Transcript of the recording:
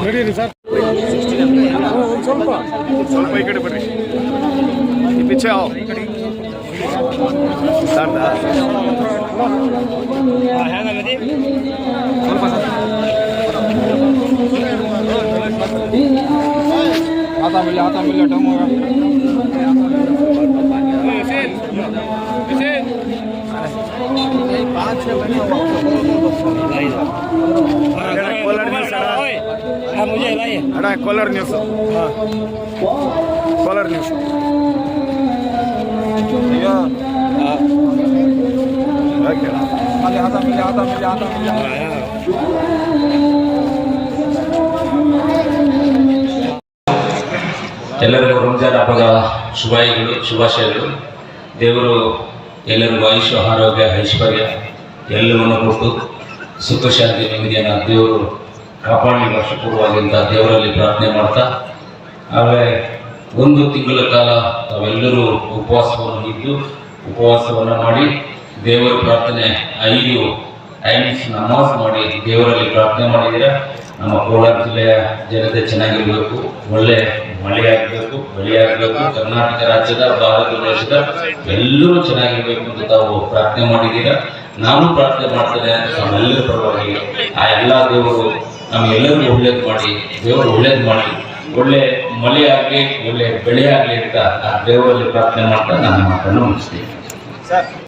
ನಡೀರಿ ಸರ್ ಒಂದು ಸ್ವಲ್ಪ ಸ್ವಲ್ಪ ಈ ಕಡೆ ಬರ್ರಿ ಈ ಪಿಚ್ಚೆ आओ ಸಾರ್ದಾ ಹಾಂ ಹೇಗಾಗದಿ आता मिले आता मिले टमोरा ಕೋಲಾರ ನ್ಯೂಸ್ ಹಾಂ ಮುಜೆ लाइए ಕೋಲಾರ ನ್ಯೂಸ್ ಕೋಲಾರ ನ್ಯೂಸ್ ಎಲ್ಲರಿಗೂ ರಂಜಾನ್ ಹಬ್ಬದ ಶುಭಾಯಿಗಳು, ಶುಭಾಶಯಗಳು. ದೇವರು ಎಲ್ಲರಿಗೂ ಆಯುಷ ಆರೋಗ್ಯ, ಐಶ್ವರ್ಯ ಎಲ್ಲವನ್ನು ಕೊಟ್ಟು ಸುಖ ಶಾಂತಿ ನೆಮ್ಮದಿಯನ್ನು ದೇವರು ಕಾಪಾಡಲಿ ಅಂತ ದೇವರಲ್ಲಿ ಪ್ರಾರ್ಥನೆ ಮಾಡ್ತಾ, ಆಮೇಲೆ ಒಂದು ತಿಂಗಳ ಕಾಲ ತಾವೆಲ್ಲರೂ ಉಪವಾಸವನ್ನು ಇದ್ದು, ಉಪವಾಸವನ್ನು ಮಾಡಿ ದೇವರ ಪ್ರಾರ್ಥನೆ ಐದು ಟೈಮ್ಸ್ ನಮಾಜ್ ಮಾಡಿ ದೇವರಲ್ಲಿ ಪ್ರಾರ್ಥನೆ ಮಾಡಿದ್ದೀರಾ? ನಮ್ಮ ಕೋಲಾರ ಜಿಲ್ಲೆಯ ಜನತೆ ಚೆನ್ನಾಗಿರಬೇಕು, ಒಳ್ಳೆ ಮಳೆಯಾಗಬೇಕು ಬೆಳೆಯಾಗಬೇಕು ಕರ್ನಾಟಕ ರಾಜ್ಯದ, ಭಾರತ ದೇಶದ ಎಲ್ಲರೂ ಚೆನ್ನಾಗಿರಬೇಕು ಅಂತ ತಾವು ಪ್ರಾರ್ಥನೆ ಮಾಡಿದ್ದೀರಾ? ನಾನು ಪ್ರಾರ್ಥನೆ ಮಾಡ್ತೇನೆ, ನಮ್ಮೆಲ್ಲರ ಪರವಾಗಿ. ಆ ಎಲ್ಲ ದೇವರು ನಮ್ಗೆಲ್ಲರಿಗೂ ಒಳ್ಳೇದು ಮಾಡಿ, ದೇವರು ಒಳ್ಳೇದು ಮಾಡಿ. ಒಳ್ಳೆ ಮಳೆ ಆಗಲಿ, ಒಳ್ಳೆ ಬೆಳೆ ಆಗಲಿ ಅಂತ ಆ ದೇವರಲ್ಲಿ ಪ್ರಾರ್ಥನೆ ಮಾಡ್ತಾ ನಾನು ಮಾತನ್ನು ಮುಗಿಸ್ತೀನಿ.